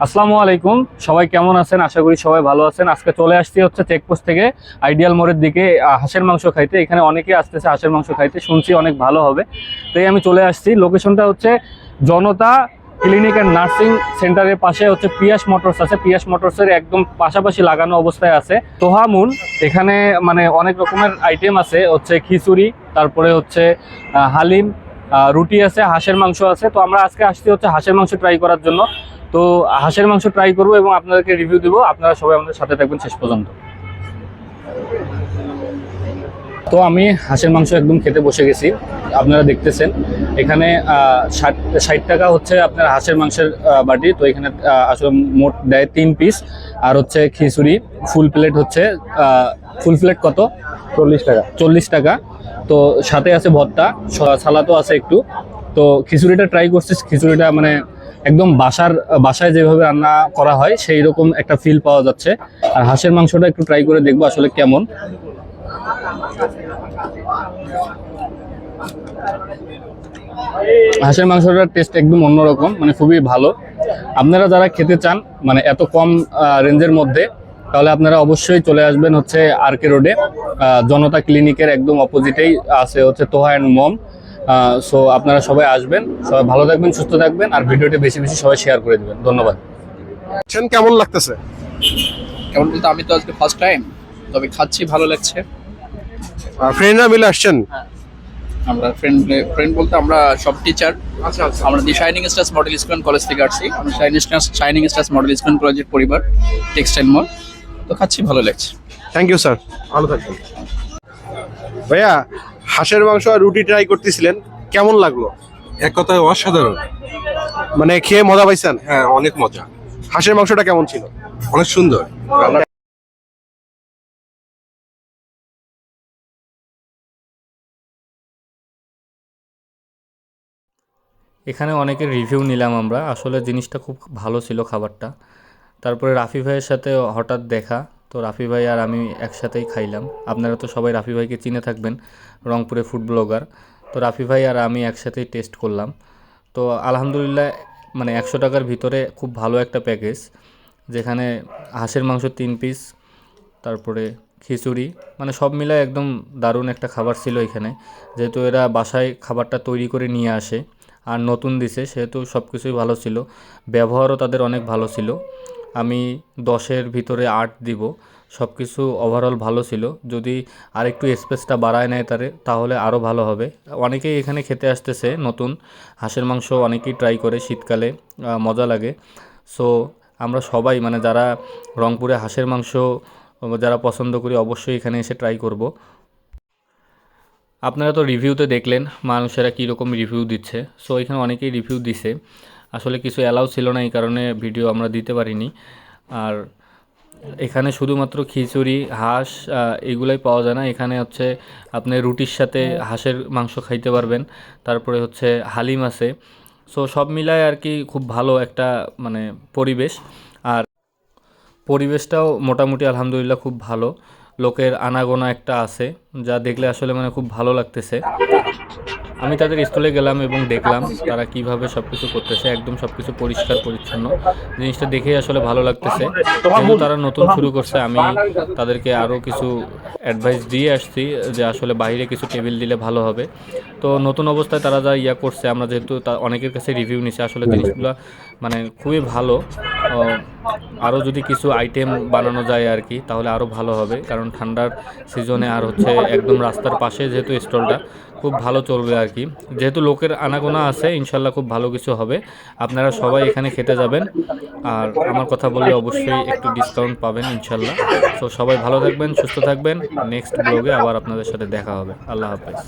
আসসালামু আলাইকুম। সবাই কেমন আছেন? আশা করি সবাই ভালো আছেন। আজকে চলে আসছি হচ্ছে চেকপোস্ট থেকে, আইডিয়াল মোড়ের দিকে হাঁসের মাংস খাইতে। এখানে অনেকেই আসতেছে হাঁসের মাংস খাইতে, শুনছি অনেক ভালো হবে। তাই আমি চলে আসছি। লোকেশনটা হচ্ছে জনতা ক্লিনিক অ্যান্ড নার্সিং সেন্টারের পাশে হচ্ছে পিয়াস মোটরস আছে। পিয়াস মোটরসের একদম পাশাপাশি লাগানো অবস্থায় আছে। তোহামুন, এখানে মানে অনেক রকমের আইটেম আছে। হচ্ছে খিচুড়ি, তারপরে হচ্ছে হালিম রুটি আছে, হাঁসের মাংস আছে। তো আমরা আজকে আসছি হচ্ছে হাঁসের মাংস ট্রাই করার জন্য। তো হাঁসের মাংস ট্রাই করব এবং আপনাদেরকে রিভিউ দিব। আপনারা সবাই আমাদের সাথে থাকবেন শেষ পর্যন্ত। তো আমি হাঁসের মাংস একদম খেতে বসে গেছি। আপনারা দেখতেছেন এখানে ষাট ষাট টাকা হচ্ছে আপনার হাঁসের মাংসের বাটি। তো এখানে আসলে মোট দেয় তিন পিস আর হচ্ছে খিচুড়ি ফুল প্লেট হচ্ছে ফুল প্লেট কত? চল্লিশ টাকা। চল্লিশ টাকা। তো সাথে আছে ভর্তা স- সালাদও আছে একটু। তো খিচুড়িটা ট্রাই করছিস খিচুড়িটা মানে একদম বাসার, বাসায় যেভাবে রান্না করা হয় সেই রকম একটা ফিল পাওয়া যাচ্ছে। আর হাঁসের মাংসটা একটু ট্রাই করে দেখব আসলে কেমন। হাঁসের মাংসটার টেস্ট একদম অন্যরকম মানে খুবই ভালো। আপনারা যারা খেতে চান মানে এত কম রেঞ্জের মধ্যে, তাহলে আপনারা অবশ্যই চলে আসবেন হচ্ছে আর কে রোডে জনতা ক্লিনিকের একদম অপোজিটেই আছে হচ্ছে তোহা অ্যান্ড মম। সো আপনারা সবাই আসবেন সবাই ভালো থাকবেন সুস্থ থাকবেন আর ভিডিওটি বেশি বেশি সবাই শেয়ার করে দেবেন। ধন্যবাদ। আছেন? কেমন লাগতেছে? কেমন বলতে আমি তো আজকে ফার্স্ট টাইম তবে খাচ্ছি ভালো লাগছে। ফ্রেন্ডরা মিলে আসছেন? আমরা ফ্রেন্ড ফ্রেন্ড বলতে আমরা সব টিচার আচ্ছা আচ্ছা। আমরা the shining stars model school college থেকে আসছি। আমরা shining stars shining stars model school কলেজের পরিবার টেক্সটাইল মল তো খাচ্ছি ভালো লাগছে। থ্যাংক ইউ স্যার ভালো থাকবেন। ভাইয়া হাঁসের মাংস আর রুটি ট্রাই করতেছিলেন কেমন লাগল? এক কথায় অসাধারণ। মানে খেয়ে মজা পাইছেন? হ্যাঁ অনেক মজা। হাঁসের মাংসটা কেমন ছিল? অনেক সুন্দর। এখানে অনেকের রিভিউ নিলাম আমরা। আসলে জিনিসটা খুব ভালো ছিল খাবারটা। তারপরে রাফি ভাইয়ের সাথে হঠাৎ দেখা। তো রাফি ভাই আর আমি একসাথেই খাইলাম। আপনারা তো সবাই রাফি ভাইকে চিনে থাকবেন, রংপুরে ফুড ব্লগার তো রাফি ভাই আর আমি একসাথেই টেস্ট করলাম। তো আলহামদুলিল্লাহ মানে একশো টাকার ভিতরে খুব ভালো একটা প্যাকেজ যেখানে হাঁসের মাংস তিন পিস তারপরে খিচুড়ি মানে সব মিলায় একদম দারুণ একটা খাবার ছিল এখানে। যেহেতু এরা বাসায় খাবারটা তৈরি করে নিয়ে আসে, আর নতুন দিছে, সেহেতু সব কিছুই ভালো ছিল। ব্যবহারও তাদের অনেক ভালো ছিল। আমি দশের ভিতরে আট দিব। সব কিছু ওভারঅল ভালো ছিল। যদি আর একটু স্পেসটা বাড়ায় নেয় তারে, তাহলে আরও ভালো হবে। অনেকেই এখানে খেতে আসতেছে, নতুন। হাঁসের মাংস অনেকেই ট্রাই করে শীতকালে মজা লাগে। সো আমরা সবাই মানে যারা রংপুরে হাঁসের মাংস, যারা পছন্দ করি, অবশ্যই এখানে এসে ট্রাই করব। আপনারা তো রিভিউতে দেখলেন, মানুষেরা কীরকম রিভিউ দিচ্ছে। সো এখানে অনেকেই রিভিউ দিছে। আসলে কিছু অ্যালাউ ছিল না এই কারণে ভিডিও আমরা দিতে পারিনি। আর এখানে শুধুমাত্র খিচুড়ি হাঁস এগুলাই পাওয়া যায় না। এখানে হচ্ছে আপনি রুটির সাথে হাঁসের মাংস খাইতে পারবেন। তারপরে হচ্ছে হালিম আছে। সো সব মিলায় আর কি খুব ভালো একটা মানে পরিবেশ। আর পরিবেশটাও মোটামুটি আলহামদুলিল্লাহ খুব ভালো। লোকের আনাগোনা একটা আছে যা দেখলে আসলে মানে খুব ভালো লাগতেছে। আমি তাদের স্কুলে গেলাম এবং দেখলাম তারা কীভাবে সব কিছু করতেছে একদম সব কিছু পরিষ্কার পরিচ্ছন্ন। জিনিসটা দেখেই আসলে ভালো লাগতেছে। যেহেতু তারা নতুন শুরু করছে আমি তাদেরকে আরও কিছু অ্যাডভাইস দিয়ে আসছি যে আসলে বাইরে কিছু টেবিল দিলে ভালো হবে। তো নতুন অবস্থায় তারা যা ইয়া করছে আমরা যেহেতু অনেকের কাছে রিভিউ নিছি আসলে জিনিসগুলো মানে খুবই ভালো। আরও যদি কিছু আইটেম বানানো যায় আর কি, তাহলে আরও ভালো হবে। কারণ ঠান্ডার সিজনে আর হচ্ছে একদম রাস্তার পাশে যেহেতু স্টলটা খুব ভালো চলবে আর কি। যেহেতু লোকের আনাগোনা আছে, ইনশাল্লাহ খুব ভালো কিছু হবে। আপনারা সবাই এখানে খেতে যাবেন। আর আমার কথা বললে অবশ্যই একটু ডিসকাউন্ট পাবেন, ইনশাল্লাহ। তো সবাই ভালো থাকবেন, সুস্থ থাকবেন। নেক্সট ব্লগে আবার আপনাদের সাথে দেখা হবে। আল্লাহ হাফেজ।